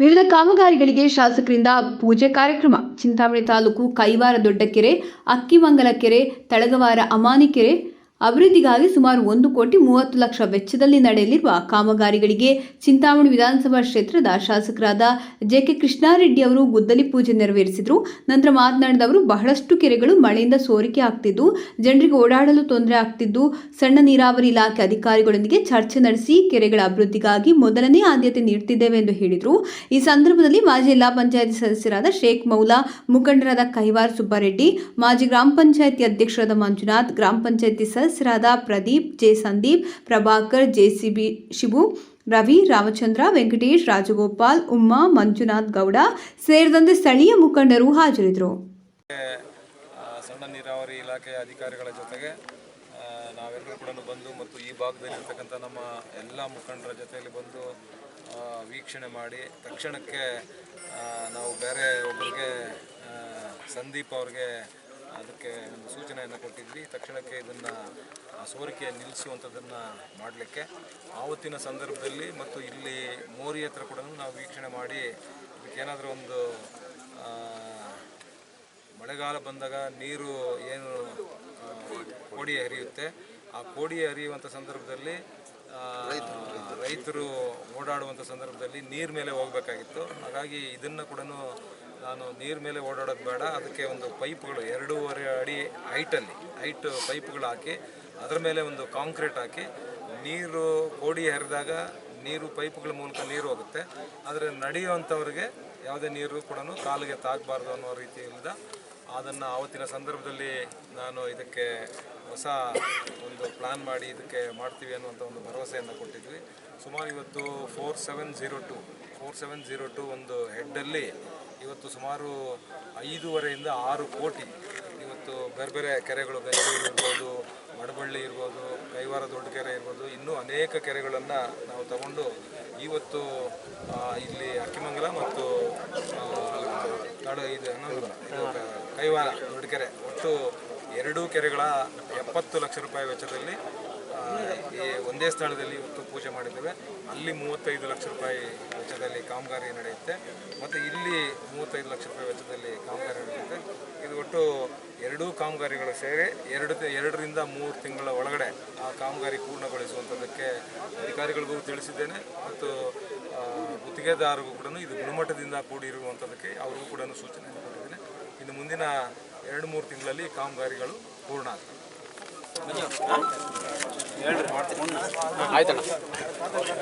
ವಿವಿಧ ಕಾಮಗಾರಿಗಳಿಗೆ ಶಾಸಕರಿಂದ ಪೂಜೆ ಕಾರ್ಯಕ್ರಮ. ಚಿಂತಾಮಣಿ ತಾಲೂಕು ಕೈವಾರ ದೊಡ್ಡಕೆರೆ ಅಕ್ಕಿಮಂಗಲ ಕೆರೆ ತಳಗವಾರ ಅಮಾನಿ ಕೆರೆ ಅಭಿವೃದ್ಧಿಗಾಗಿ ಸುಮಾರು ಒಂದು ಕೋಟಿ ಮೂವತ್ತು ಲಕ್ಷ ವೆಚ್ಚದಲ್ಲಿ ನಡೆಯಲಿರುವ ಕಾಮಗಾರಿಗಳಿಗೆ ಚಿಂತಾಮಣಿ ವಿಧಾನಸಭಾ ಕ್ಷೇತ್ರದ ಶಾಸಕರಾದ ಜೆ ಕೆ ಕೃಷ್ಣಾರೆಡ್ಡಿ ಅವರು ಗುದ್ದಲಿ ಪೂಜೆ ನೆರವೇರಿಸಿದರು. ನಂತರ ಮಾತನಾಡಿದ ಅವರು ಬಹಳಷ್ಟು ಕೆರೆಗಳು ಮಳೆಯಿಂದ ಸೋರಿಕೆ ಆಗ್ತಿದ್ದು, ಜನರಿಗೆ ಓಡಾಡಲು ತೊಂದರೆ ಆಗ್ತಿದ್ದು, ಸಣ್ಣ ನೀರಾವರಿ ಇಲಾಖೆ ಅಧಿಕಾರಿಗಳೊಂದಿಗೆ ಚರ್ಚೆ ನಡೆಸಿ ಕೆರೆಗಳ ಅಭಿವೃದ್ಧಿಗಾಗಿ ಮೊದಲನೇ ಆದ್ಯತೆ ನೀಡುತ್ತಿದ್ದೇವೆ ಎಂದು ಹೇಳಿದರು. ಈ ಸಂದರ್ಭದಲ್ಲಿ ಮಾಜಿ ಜಿಲ್ಲಾ ಪಂಚಾಯತ್ ಸದಸ್ಯರಾದ ಶೇಖ್ ಮೌಲಾ, ಮುಖಂಡರಾದ ಕೈವಾರ್ ಸುಬ್ಬಾರೆಡ್ಡಿ, ಮಾಜಿ ಗ್ರಾಮ ಪಂಚಾಯತಿ ಅಧ್ಯಕ್ಷರಾದ ಮಂಜುನಾಥ್, ಗ್ರಾಮ ಪಂಚಾಯತಿ ಸದಸ್ಯರಾದ ಪ್ರದೀಪ್, ಜೆ. ಸಂದೀಪ್, ಪ್ರಭಾಕರ್ ಜೆಸಿಬಿ ಶಿಬು, ರವಿ, ರಾಮಚಂದ್ರ, ವೆಂಕಟೇಶ್, ರಾಜಗೋಪಾಲ್ ಉಮ್ಮಾ ಮಂಜುನಾಥ್ ಗೌಡ ಸೇರಿದಂತೆ ಸ್ಥಳೀಯ ಮುಖಂಡರು ಹಾಜರಿದ್ದರು. ಸಣ್ಣ ನೀರಾವರಿ ಇಲಾಖೆಯ ಅಧಿಕಾರಿಗಳ ಜೊತೆಗೆ ನಾವೆಲ್ಲರೂ ಕೂಡ ಬಂದು ಮತ್ತು ಈ ಭಾಗದಲ್ಲಿರ್ತಕ್ಕಂಥ ನಮ್ಮ ಎಲ್ಲ ಮುಖಂಡರ ಜೊತೆಯಲ್ಲಿ ಬಂದು ವೀಕ್ಷಣೆ ಮಾಡಿ, ತಕ್ಷಣಕ್ಕೆ ನಾವು ಬೇರೆ ಒಬ್ಬರಿಗೆ ಸಂದೀಪ್ ಅವ್ರಿಗೆ ಅದಕ್ಕೆ ಒಂದು ಸೂಚನೆಯನ್ನು ಕೊಟ್ಟಿದ್ವಿ. ತಕ್ಷಣಕ್ಕೆ ಇದನ್ನು ಸೋರಿಕೆ ನಿಲ್ಲಿಸುವಂಥದ್ದನ್ನು ಮಾಡಲಿಕ್ಕೆ ಆವತ್ತಿನ ಸಂದರ್ಭದಲ್ಲಿ ಮತ್ತು ಇಲ್ಲಿ ಮೋರಿ ಹತ್ರ ಕೂಡ ನಾವು ವೀಕ್ಷಣೆ ಮಾಡಿ ಇದಕ್ಕೇನಾದರೂ ಒಂದು ಮಳೆಗಾಲ ಬಂದಾಗ ನೀರು ಏನು ಕೋಡಿ ಹರಿಯುತ್ತೆ, ಆ ಕೋಡಿ ಹರಿಯುವಂಥ ಸಂದರ್ಭದಲ್ಲಿ ರೈತರು ಓಡಾಡುವಂಥ ಸಂದರ್ಭದಲ್ಲಿ ನೀರು ಮೇಲೆ ಹೋಗಬೇಕಾಗಿತ್ತು. ಹಾಗಾಗಿ ಇದನ್ನು ಕೂಡ ನಾನು ನೀರ್ ಮೇಲೆ ಓಡಾಡೋದು ಬೇಡ. ಅದಕ್ಕೆ ಒಂದು ಪೈಪ್ಗಳು ಎರಡೂವರೆ ಅಡಿ ಹೈಟಲ್ಲಿ, ಹೈಟ್ ಪೈಪ್ಗಳು ಹಾಕಿ, ಅದರ ಮೇಲೆ ಒಂದು ಕಾಂಕ್ರೀಟ್ ಹಾಕಿ, ನೀರು ಕೋಡಿ ಹರಿದಾಗ ನೀರು ಪೈಪ್ಗಳ ಮೂಲಕ ನೀರು ಹೋಗುತ್ತೆ. ಆದರೆ ನಡೆಯುವಂಥವ್ರಿಗೆ ಯಾವುದೇ ನೀರು ಕೂಡ ಕಾಲಿಗೆ ತಾಗಬಾರ್ದು ಅನ್ನೋ ರೀತಿಯಿಂದ ಅದನ್ನು ಆವತ್ತಿನ ಸಂದರ್ಭದಲ್ಲಿ ನಾನು ಇದಕ್ಕೆ ಹೊಸ ಒಂದು ಪ್ಲ್ಯಾನ್ ಮಾಡಿ ಇದಕ್ಕೆ ಮಾಡ್ತೀವಿ ಅನ್ನುವಂಥ ಒಂದು ಭರವಸೆಯನ್ನು ಕೊಟ್ಟಿದ್ವಿ. ಸುಮಾರು ಇವತ್ತು four seven zero two four seven zero two ಒಂದು ಹೆಡ್ಡಲ್ಲಿ ಇವತ್ತು ಸುಮಾರು ಐದೂವರೆಯಿಂದ ಆರು ಕೋಟಿ ಇವತ್ತು ಬೇರೆ ಬೇರೆ ಕೆರೆಗಳು ಬೆಂಗಳೂರು ಇರ್ಬೋದು, ಮಡಬಳ್ಳಿ ಇರ್ಬೋದು, ಕೈವಾರ ದೊಡ್ಡ ಕೆರೆ ಇರ್ಬೋದು, ಇನ್ನೂ ಅನೇಕ ಕೆರೆಗಳನ್ನು ನಾವು ತಗೊಂಡು ಇವತ್ತು ಇಲ್ಲಿ ಅಕ್ಕಿಮಂಗಲ ಮತ್ತು ಇದು ಕೈವಾರ ದೊಡ್ಡ ಕೆರೆ. ಒಟ್ಟು ಎರಡೂ ಕೆರೆಗಳ ಎಪ್ಪತ್ತು ಲಕ್ಷ ರೂಪಾಯಿ ವೆಚ್ಚದಲ್ಲಿ ಒಂದೇ ಸ್ಥಳದಲ್ಲಿ ಇವತ್ತು ಪೂಜೆ ಮಾಡಿದ್ದೇವೆ. ಅಲ್ಲಿ ಮೂವತ್ತೈದು ಲಕ್ಷ ರೂಪಾಯಿ ವೆಚ್ಚದಲ್ಲಿ ಕಾಮಗಾರಿ ನಡೆಯುತ್ತೆ. ಮತ್ತು ಇಲ್ಲಿ ಮೂವತ್ತೈದು ಲಕ್ಷ ರೂಪಾಯಿ ವೆಚ್ಚದಲ್ಲಿ ಕಾಮಗಾರಿ ನಡೆಯುತ್ತೆ. ಇದು ಒಟ್ಟು ಎರಡೂ ಕಾಮಗಾರಿಗಳು ಸೇರಿ ಎರಡು ಎರಡರಿಂದ ಮೂರು ತಿಂಗಳ ಒಳಗಡೆ ಆ ಕಾಮಗಾರಿ ಪೂರ್ಣಗೊಳಿಸುವಂಥದ್ದಕ್ಕೆ ಅಧಿಕಾರಿಗಳಿಗೂ ತಿಳಿಸಿದ್ದೇನೆ. ಮತ್ತು ಗುತ್ತಿಗೆದಾರರಿಗೂ ಕೂಡ ಇದು ಗುಣಮಟ್ಟದಿಂದ ಕೂಡಿರುವಂಥದ್ದಕ್ಕೆ ಅವ್ರಿಗೂ ಕೂಡ ಸೂಚನೆ ಕೊಟ್ಟಿದ್ದೇನೆ ಇನ್ನು ಮುಂದಿನ ಎರಡು ಮೂರು ತಿಂಗಳಲ್ಲಿ ಕಾಮಗಾರಿಗಳು ಪೂರ್ಣ ಆಗ್ತವೆ. ಆಯ್ತಣ್ಣ.